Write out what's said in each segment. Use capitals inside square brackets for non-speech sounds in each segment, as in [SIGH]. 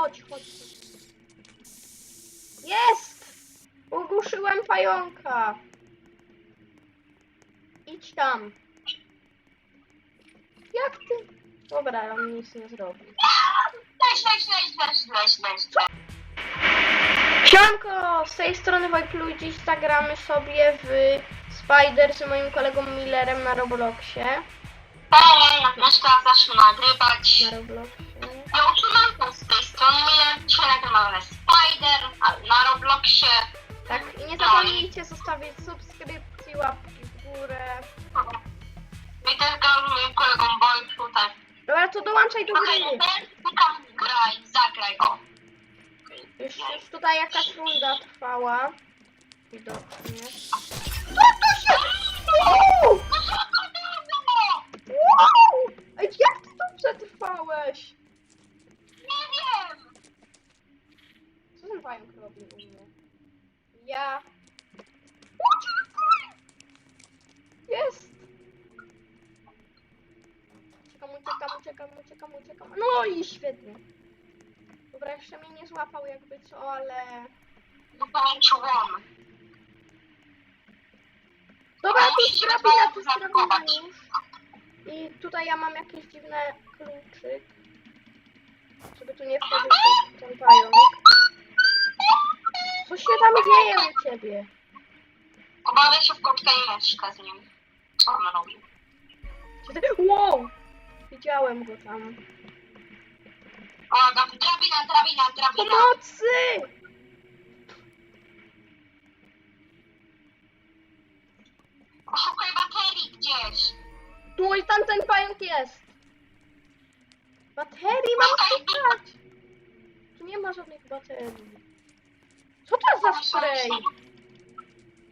Chodź, chodź. Jest! Ugłuszyłem pająka. Idź tam. Jak ty? Dobra, on nic nie zrobi. Leś, leś, leś, leś, leś, leś. Siemanko, z tej strony Wojplu i dziś zagramy sobie w Spider z moim kolegą Millerem na Robloxie. Hej, Agnieszka, zacznę nagrywać. Na Robloxie. Ja utrzymam z tej strony. Dzisiaj nagrywamy Spider na Robloxie. Tak, i nie zapomnijcie zostawić subskrypcji, łapki w górę. I też gram moim kolegą Wojtku, tak. Dobra, to dołączaj do Okej, gry. teraz tam graj, zagraj go. Już, już tutaj jakaś runda trwała. Widocznie. Co to się... Wow! No co to było? Wow! Ej, jak ty to przetrwałeś? Nie wiem. Pająk robi u mnie? Ja... Jest! Uciekam, uciekam, uciekam, uciekam, uciekam. No i świetnie. Dobra, jeszcze mnie nie złapał jakby co, ale... Łom. Dobra, tu drabina, tu drabina już. I tutaj ja mam jakiś dziwny kluczyk. Żeby tu nie wchodził ten pająk. Co się tam dzieje u ciebie? Obawiam się w kotka i z nim. Co on ty- Wow! Widziałem go tam. O, drabina, drabina, drabina. Pomocy! Poszukaj baterii gdzieś. Tu i tam ten pająk jest. Baterii mam szukać. Tu nie ma żadnych baterii. Co to za spray?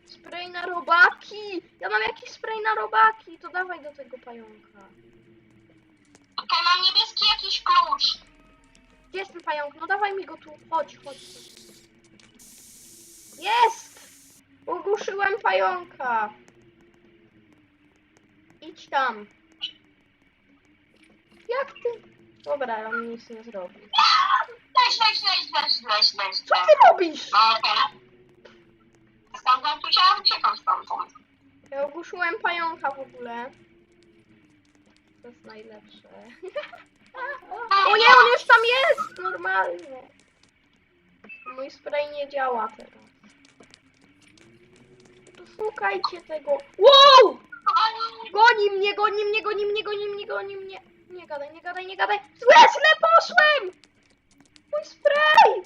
Spray na robaki! Ja mam jakiś spray na robaki, to dawaj do tego pająka. Okej, mam niebieski jakiś klucz. Gdzie jest ten pająk? No dawaj mi go tu. Chodź, chodź. Jest! Ugłuszyłem pająka. Idź tam. Jak ty? Dobra, on nic nie zrobi. [LAUGHS] Leś, leś, leś, leś, leś, leś. Co ty robisz? No okej. Stamtąd ja uciekam stamtąd. Ja ogłuszyłem pająka w ogóle. To jest najlepsze. [LAUGHS] O nie, on już tam jest! Normalnie. Mój spray nie działa teraz. Szukajcie tego. Wow! Goni mnie, goni mnie, goni mnie, goni mnie, goni mnie. Nie gadaj, nie gadaj, nie gadaj. Złe, źle poszłem! Mój spray!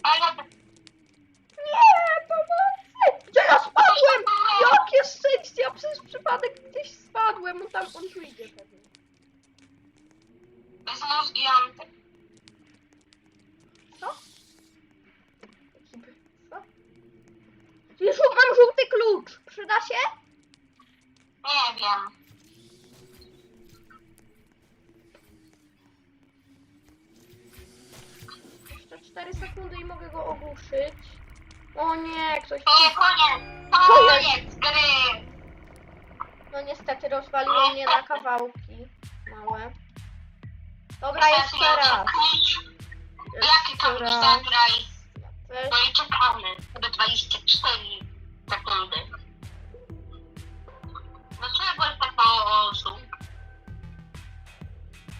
Nie, pomocy! Gdzie ja spadłem? Jakie szczęście! Ja przez przypadek gdzieś spadłem. On tam, on tu idzie pewnie. bez mózgi anty. Co? Jaki. Co? Już mam żółty klucz. Przyda się? Nie wiem. 4 sekundy i mogę go ogłuszyć. O nie, ktoś... Nie, koniec. Koniec gry. No niestety rozwaliło mnie na kawałki małe. Dobra, jeszcze raz. Jaki to raz. zagraj? No i czekamy. Do 24 sekundy. Dlaczego jest tak mało osób?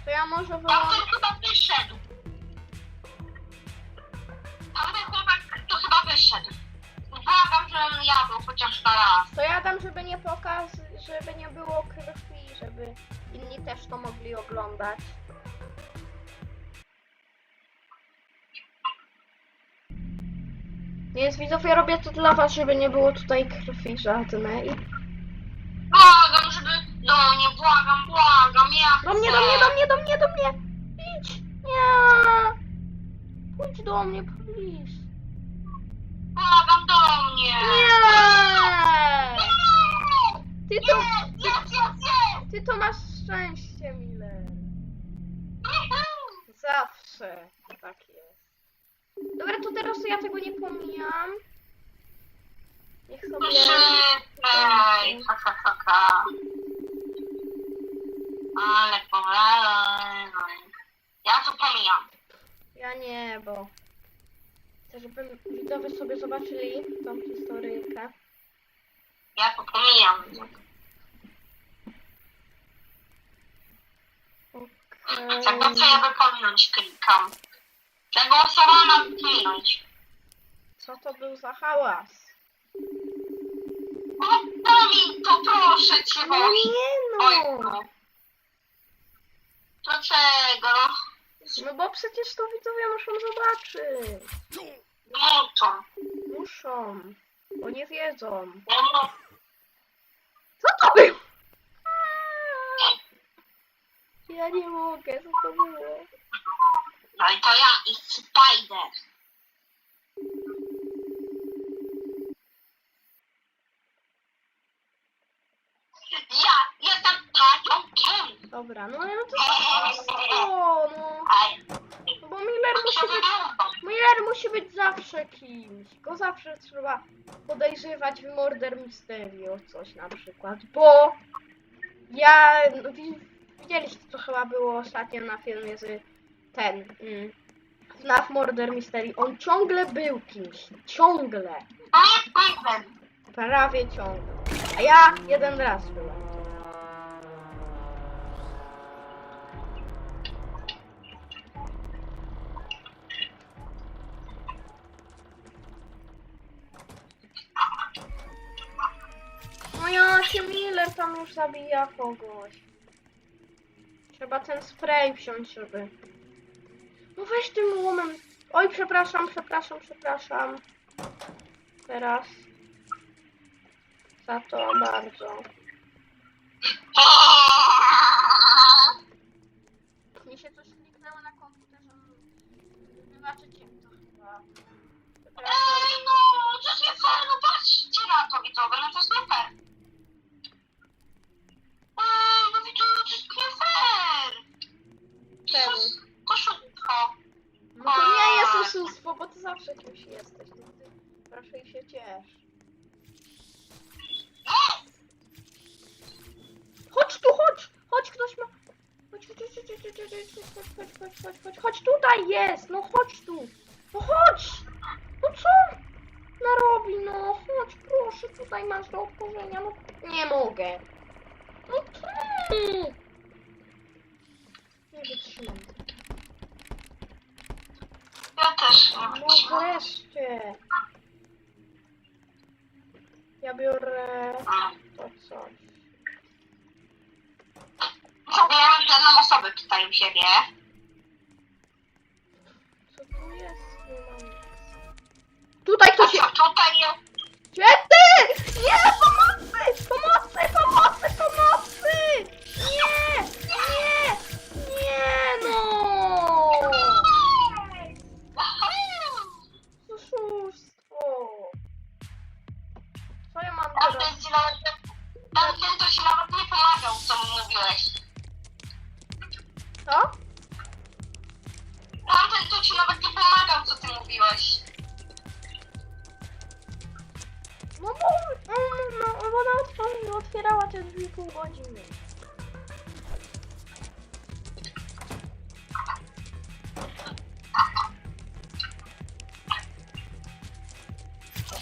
To ja może wyłączę... chyba wyszedł. Wyszedł. Błagam, żebym ja był chociaż na raz. To ja dam, żeby nie pokaz... żeby nie było krwi, żeby inni też to mogli oglądać. Więc widzów, ja robię to dla was, żeby nie było tutaj krwi żadnej. Błagam, żeby do mnie, błagam, błagam, ja Do mnie, chcę. do mnie, do mnie, do mnie, do mnie! Idź! Nie! Pójdź do mnie, please. Błagam do mnie. Nie! Ty to, Jest, jest, jest, jest. ty to masz szczęście, Miller. Zawsze tak jest. Dobra, to teraz ja tego nie pomijam. Niech sobie... Ej, ha, ha, ha, ha. Ale powalaj. Ja to pomijam. Ja nie, bo chcę, żeby widzowie sobie zobaczyli tą historyjkę. Ja to pomijam. Okay. Tego co ja wypominąć klikam. Zagłosowałam wypominąć. Co to był za hałas? Odpowiedz to proszę cię, bo... No nie no! Ojku. To czego? No bo przecież to widzowie muszą zobaczyć. Muszą. Muszą. Bo nie wiedzą. No, Co to było? Ja nie mogę, co to było? no i to ja i Spider. Ja jestem pająkiem. Dobra, no ale no to o, no. Aj, No Bo Miller musi to być, zawsze kimś. Go zawsze trzeba podejrzewać w Murder Mystery o coś na przykład, bo ja, no, wi- widzieliście co chyba było ostatnio na filmie z ten, mm, FNAF Murder Mystery, on ciągle był kimś, ciągle, No nie byłem. prawie ciągle, a ja jeden raz byłem. Jakie Miller tam już zabija kogoś. Trzeba ten spray wziąć, żeby... No weź tym łomem. Oj, przepraszam, przepraszam, przepraszam. Teraz. Za to bardzo. Mi się coś kliknęło na komputerze. Wybaczycie mi to chyba. Przepraszam. Ej, no, to jest nie fair, no patrzcie na to widzowie, no to jest nie oszustwo, bo ty zawsze kimś jesteś. No ty raczej się ciesz. Chodź tu, chodź! Chodź, ktoś ma... Chodź, chodź, chodź, chodź, chodź, chodź, chodź, chodź, chodź, chodź, chodź, chodź, tutaj jest! No chodź tu! No chodź! No co? Narobi, no chodź, proszę, tutaj masz do otworzenia, no nie mogę. No ty! Nie wytrzymam. Ja też nie No wytrzymam. wreszcie. Ja biorę to coś. Zabieram jedną osobę tutaj u siebie. Co tu jest? Nie ma nic. Tutaj A ktoś jest. co tutaj jest? Gdzie ty? Nie! Pomocy! Pomocy! Teraz? Tamten ci nawet, tamten to ci nawet nie pomagał, co mu mówiłeś. Co? Tamten to ci nawet nie pomagał, co ty mówiłeś. No bo mm, no, ona otworzyła, otwierała te drzwi pół godziny.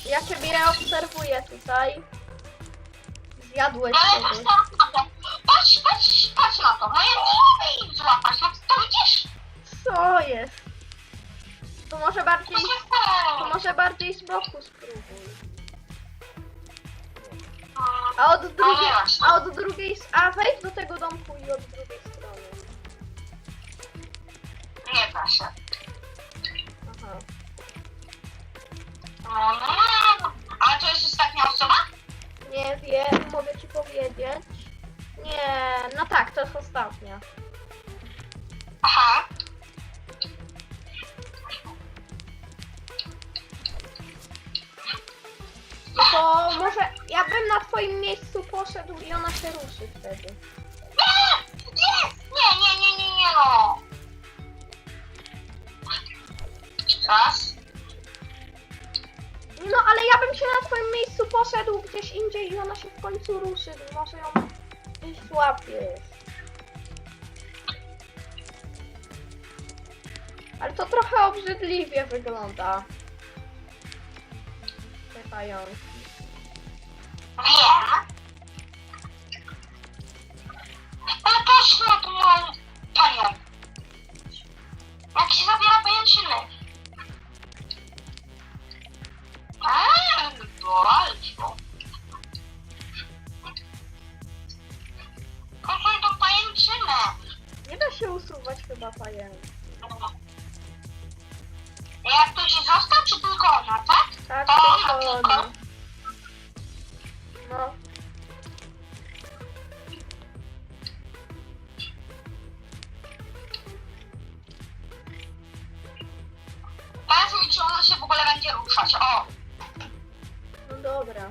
Ja ciebie obserwuję tutaj. Zjadłeś Ale kogoś. patrz na to. Patrz, patrz, patrz na to. No ja nie mogę ich złapać, no to widzisz? Co jest? To może bardziej, To się to może bardziej z boku spróbuj. A od drugiej, a od drugiej, s- a wejdź do tego domku i od drugiej strony. Nie da się. Aha. No, no, no. Ale to jest ostatnia osoba? Nie wiem, mogę ci powiedzieć. Nie, no tak, to jest ostatnia. Aha. No to może ja bym na twoim miejscu poszedł i ona się ruszy wtedy. Nie! Nie! Nie, nie, nie, nie, nie, no. No ale ja bym się na twoim miejscu poszedł gdzieś indziej i ona się w końcu ruszy. Może ją gdzieś złapiesz. Ale to trochę obrzydliwie wygląda. Czekając. Dobra.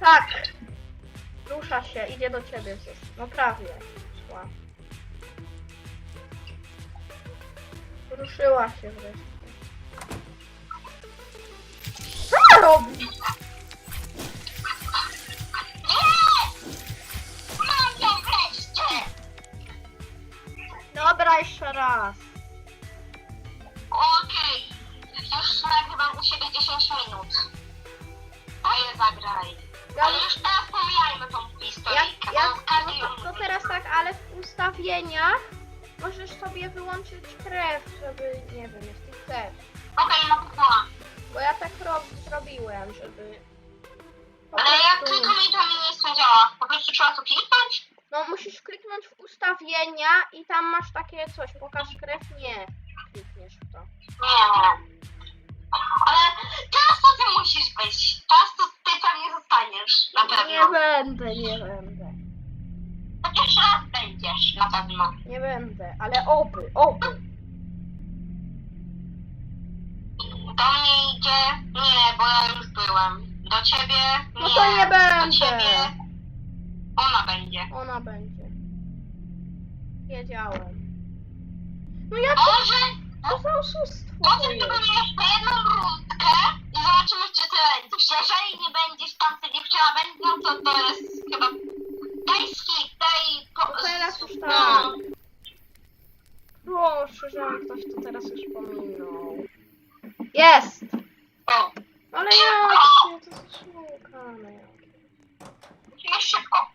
Tak. Rusza się, idzie do ciebie. Zus. No prawie. Szła. Ruszyła się wreszcie. Co robi? Dobra, jeszcze raz. Zagraj. Ale już teraz pomijajmy tą historyjkę, jak, jak, bo każdy ją no to, to lubi. teraz tak, ale w ustawieniach możesz sobie wyłączyć krew, żeby, nie wiem, jeśli chcesz. Okej, no dobra. Bo ja tak rob, zrobiłem, żeby... po Ale jak prostu- klikam i to mi nic nie działa. Po prostu trzeba to kliknąć? No musisz kliknąć w ustawienia i tam masz takie coś, pokaż krew, nie. Klikniesz w to. Nie. Ale teraz to ty musisz być. Teraz to ty tam nie zostaniesz. Na Nie pewno. będę, nie będę. Chociaż raz będziesz, na pewno. Nie będę, ale oby, oby. Do mnie idzie. Nie, bo ja już byłem. Do ciebie. Nie. No to nie Do będę. ciebie. Ona będzie. Ona będzie. Wiedziałem. No to, Może to za oszustwo to potem jest? jeszcze jedną rundkę i zobaczymy, czy ty będziesz. Jeżeli nie będziesz tam, co dziewczyna będzie, no to to jest chyba. Daj skip, daj. Po... To teraz już tak. Proszę, żeby ktoś to teraz już pominął. Jest! O, Ale jak się to jakie. musimy szybko.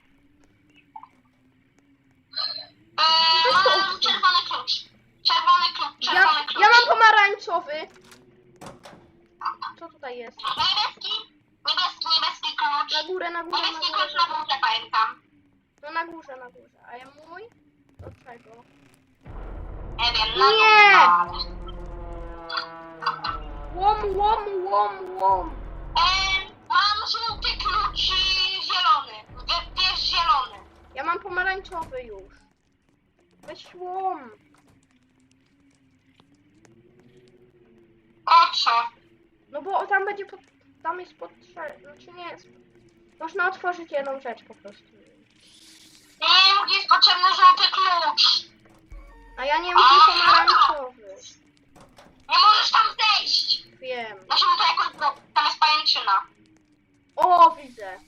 Eee, to mam [LAUGHS] czerwony klucz. Czerwony klucz, Ja, czerwony klucz. ja mam pomarańczowy. Co tutaj jest? Niebieski, niebieski, niebieski klucz. Na górę, na górę, na Niebieski klucz na górę. górze, pamiętam. No na górze, na górze. A ja mój? Do czego? Nie wiem, na Nie! Łom, łom, łom, łom. Mam żółty klucz i zielony. Wybierz zielony. Ja mam pomarańczowy już. Weź łom. O co? No bo tam będzie pod... Tam jest potrzebne. Znaczy nie jest... Można otworzyć jedną rzecz po prostu. Nie, jest potrzebny żółty klucz. A ja nie mam pomarańczowy. Nie możesz tam zejść. Wiem. Musimy to jakoś zrobić. Tam jest pajęczyna. O, widzę.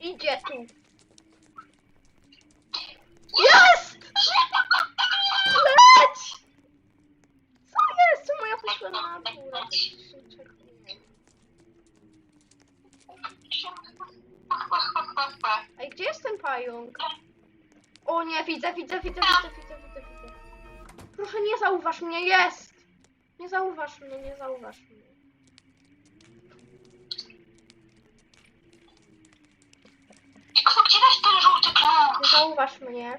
Idzie tu. Jest! Leć! Co poszłam na górę? Nie? Ej, gdzie jest ten pająk? O nie, widzę, widzę, widzę, widzę, widzę, widzę, widzę. Proszę, nie zauważ mnie, jest! Nie zauważ mnie, nie zauważ mnie. Tylko gdzie dać ten żółty Nie klucz? zauważ mnie.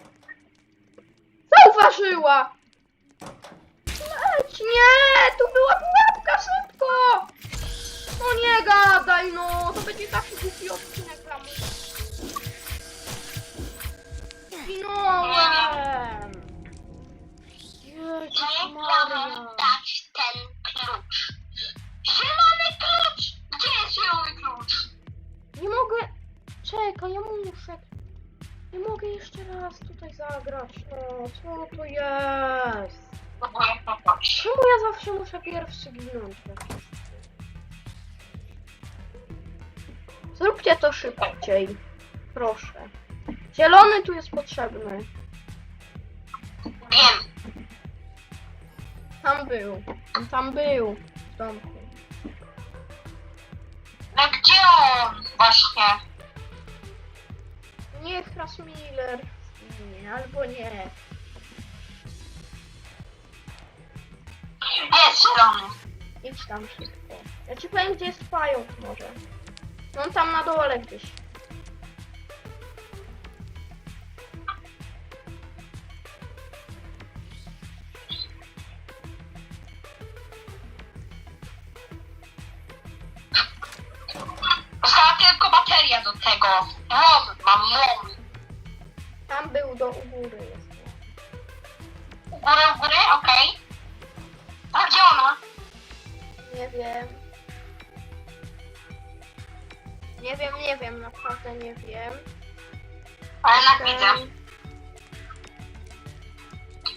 Zauważyła! Leć, nie! Tu była pułapka, szybko! No nie gadaj, no! To będzie taki głupi odcinek dla mnie. Zginąłem! Jezus Maria. dać ten klucz. Zielony klucz! Gdzie jest zielony klucz? Nie mogę... Czekaj, ja muszę... Nie mogę jeszcze raz tutaj zagrać, no. Co to jest? Czemu ja zawsze muszę pierwszy ginąć? Zróbcie to szybciej. Proszę. Zielony tu jest potrzebny. Wiem. tam był. On tam był. W domku. No gdzie on? Właśnie. Niech raz Miller. Nie, albo nie. Jest zielony. Idź tam szybko. Ja ci powiem, gdzie jest pająk może. No tam na dole gdzieś. Została tylko bateria do tego. Naprawdę nie wiem. A jednak widzę.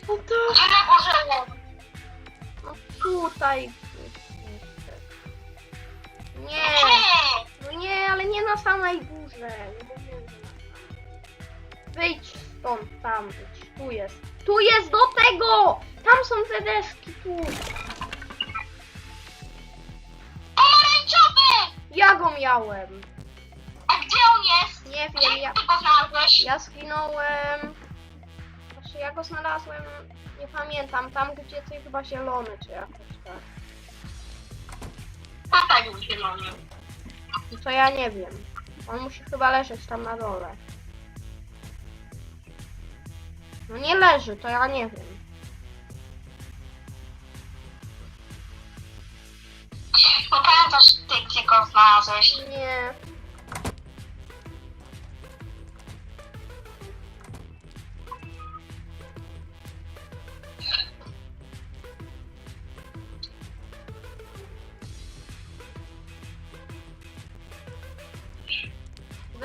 No to... Gdzie na górze? No tutaj. Nie, no nie, ale nie na samej górze. Nie mówiłem, że na samej. Wyjdź stąd, tam wyjdź. Tu jest. Tu jest do tego! Tam są te deski, tu. Pomarańczowy! Ja go miałem. Gdzie on jest? Nie wiem, ja, ty go znalazłeś? ja zginąłem. Znaczy ja go znalazłem, nie pamiętam, tam gdzie ty chyba zielony, czy jakoś tak. No tak, był zielony. No to ja nie wiem. On musi chyba leżeć tam na dole. No nie leży, to ja nie wiem. No pamiętasz ty, gdzie go znalazłeś? Nie.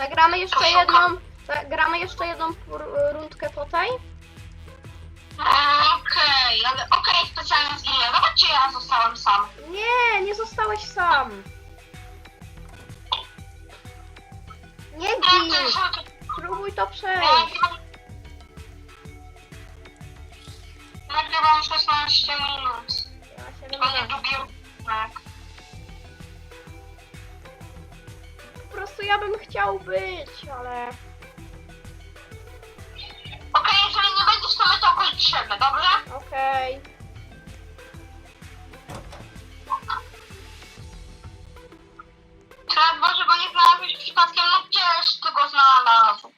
Zagramy jeszcze jedną. Zagramy jeszcze jedną rundkę tej? Okej, ale okej, specjalnie zginę. Zobaczcie, ja zostałem sam. Nie, nie zostałeś sam. Nie No gin. Spróbuj to przejść. Nagrywam 16 minut. Ja 17. nie odcinek. Po ja bym chciał być, ale... Okej, jeżeli nie będziesz, to my to kończymy, dobrze? Okej. Teraz Boże, go nie znalazłeś przypadkiem, no gdzieś ty go znalazł.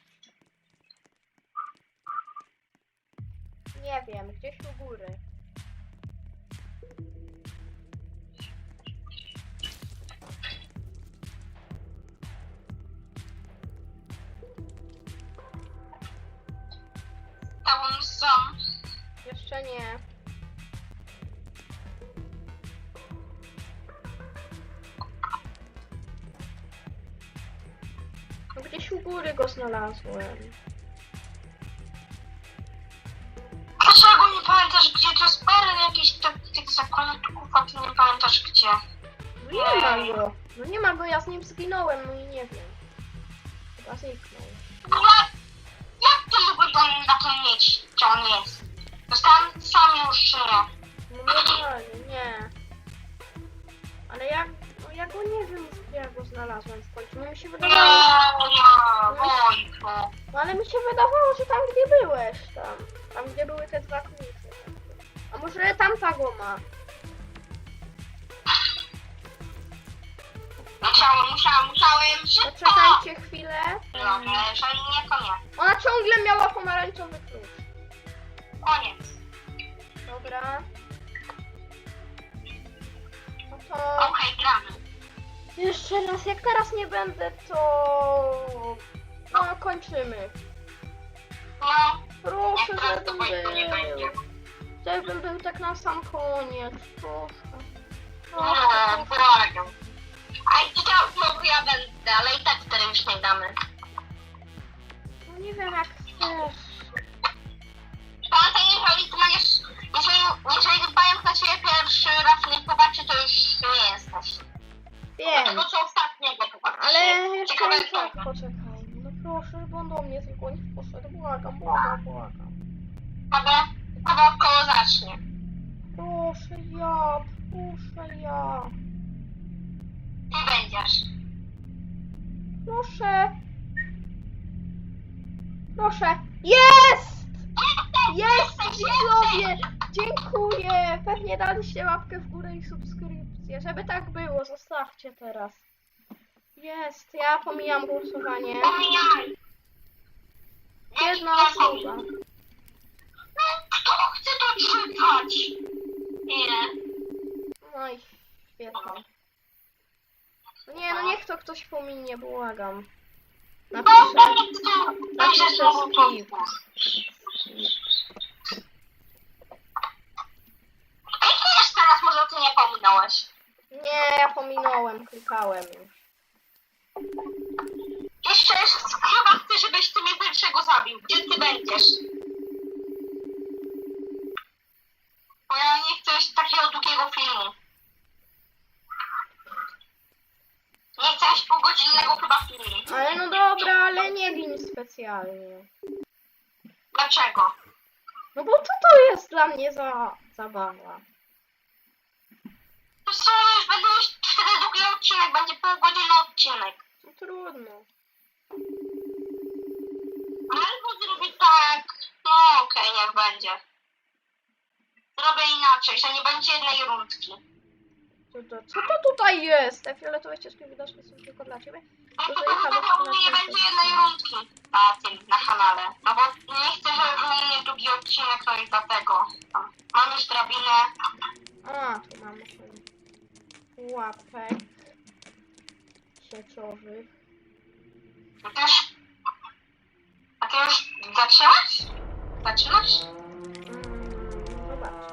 Nie wiem, gdzieś u góry. Znalazłem. Dlaczego nie pamiętasz, gdzie to jest parę jakichś tak, tych zakładników, a ty nie pamiętasz gdzie? No nie ma go. No nie ma go, ja z nim zginąłem, no i nie wiem. Chyba zniknął. Jak ty mógłbyś do mnie zapomnieć, gdzie on jest? Zostałem sam już, czy nie? No normalnie, nie. Ale ja, no ja go nie wiem, ja go znalazłem w końcu. No mi się Nie, wydawało, Wojtku. no ale mi się wydawało, że tam gdzie byłeś, tam. Tam gdzie były te dwa klucze. A może tamta go ma? Musiałem, musiałem, musiałem szybko. Poczekajcie chwilę. No, jeżeli nie, to nie. Ona ciągle miała pomarańczowy klucz. Koniec. Dobra. Jeszcze raz, jak teraz nie będę, to no, kończymy. No, Proszę, jak teraz to żebym nie będzie. był. Żebym był tak na sam koniec. Proszę. Nie, Proszę. błagam. A i teraz znowu ja będę, ale i tak wtedy już nie damy. No nie wiem jak chcesz. Pamiętaj, jeżeli będziesz, jeżeli, jeżeli pająk na ciebie pierwszy raz nie popatrzę, to już nie jesteś. Wiem. Tego co ostatniego popatrzy. Ale jeszcze Ciekawe tak poczekaj. No proszę, żeby on do mnie tylko nie poszedł. Błagam, błagam, błagam. Kogo, kogo koło zacznie. Proszę. ja, proszę ja. Ty będziesz. Proszę. Proszę. Jest! Jest, widzowie! Dziękuję! Pewnie daliście łapkę w górę i subskrypcję. Żeby tak było, zostawcie teraz. Jest, ja pomijam głosowanie. Jedna osoba. No, kto chce to czytać? Nie. No i świetnie. No nie, no niech to ktoś pominie, błagam. Napiszę. napiszę napiszę skip. Ej, teraz może ty nie pominąłeś. Nie, ja pominąłem, klikałem już. Jeszcze jest, chyba chcę, żebyś ty mnie pierwszego zabił. Gdzie ty będziesz? Bo ja nie chcę takiego długiego filmu. Nie chcę już półgodzinnego chyba filmu. Ale no dobra, ale nie win specjalnie. Dlaczego? No bo co to jest dla mnie za zabawa? To są już będą już wtedy długi odcinek, będzie półgodzinny odcinek. No trudno. Albo zrobię tak. No okej, niech będzie. Zrobię inaczej, że nie będzie jednej rundki. Co to, co to tutaj jest? Te fioletowe ścieżki widoczne są tylko dla ciebie. No To to mnie nie będzie jednej rundki na tym, na kanale. No bo nie chcę, żeby był mnie drugi odcinek, no i dlatego. Mam już drabinę. A, tu mamy łapek sieciowych. A ty już... A ty już zaczynasz? Zaczynasz? Mm, zobacz.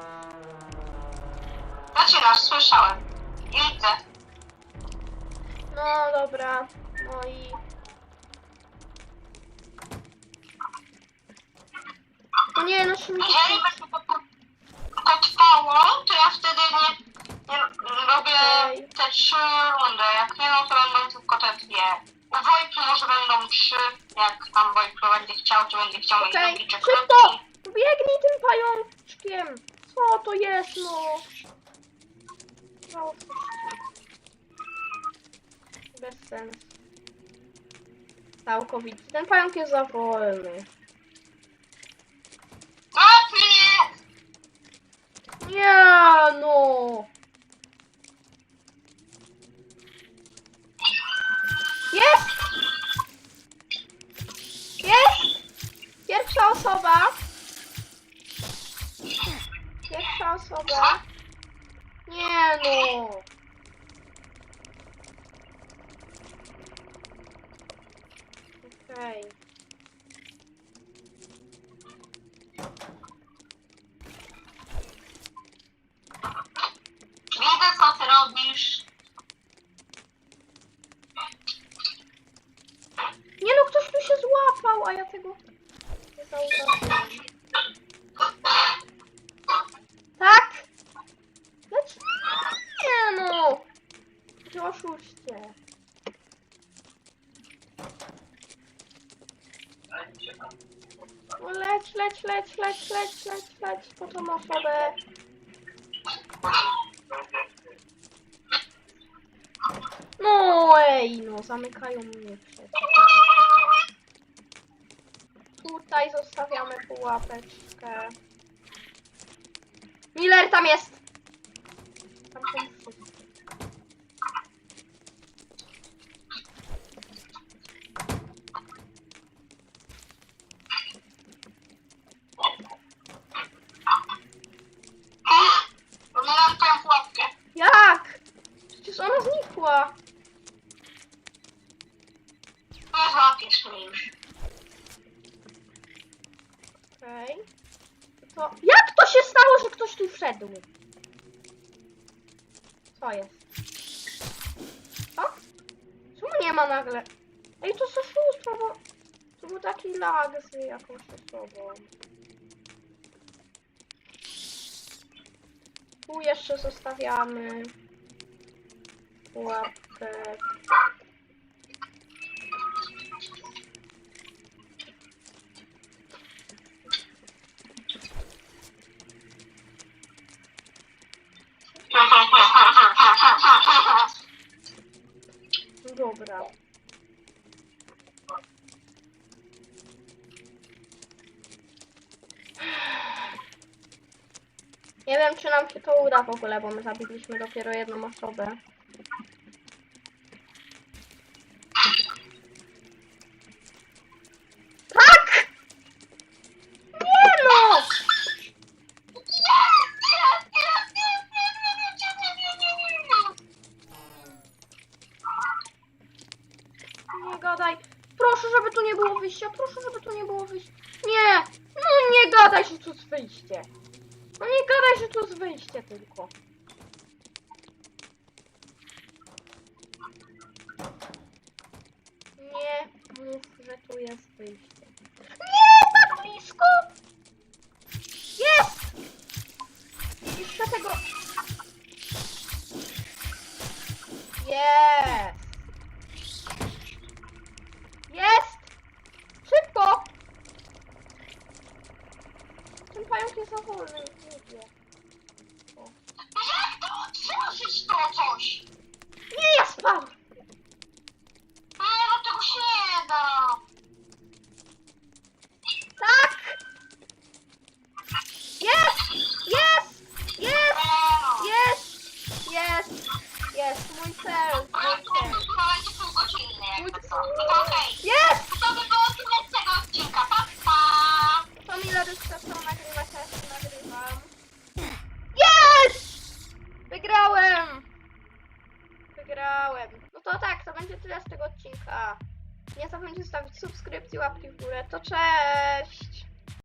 Zaczynasz, słyszałem. Widzę. No dobra, no i... No nie, no szumi... Jeżeli będzie to, to trwało, to ja wtedy nie, nie robię te trzy rundy. Jak nie, no to będą tylko te dwie. U Wojki może będą trzy, jak tam Wojko będzie chciał, czy będzie chciał mieć Okej, drugi szybko! Biegnij tym pajączkiem! Co to jest, no? No, Bez sensu. Całkowicie. Ten pająk jest za wolny. A nie! Nie, no! Jest! Jest! Pierwsza osoba. Pierwsza osoba. Nie no! Okej. Widzę co ty robisz. Nie no, ktoś tu się złapał, a ja tego nie zauważyłem. Tak? Lecz... Nie no! Ty oszuście. No leć, leć, leć, leć, leć, po tą osobę. No ej, no zamykają mnie przecież. Tutaj zostawiamy pułapeczkę. Miller tam jest! Tam są wszyscy. Bo nie mam twoją pułapkę. Jak? Przecież ona znikła. Okej. To jak to się stało, że ktoś tu wszedł? Co jest? Co? Czemu nie ma nagle? Ej, to jest oszustwo, bo to był taki lag z jakąś osobą. Tu jeszcze zostawiamy pułapkę. Nie wiem, czy nam się to uda w ogóle, bo my zabiliśmy dopiero jedną osobę. cool.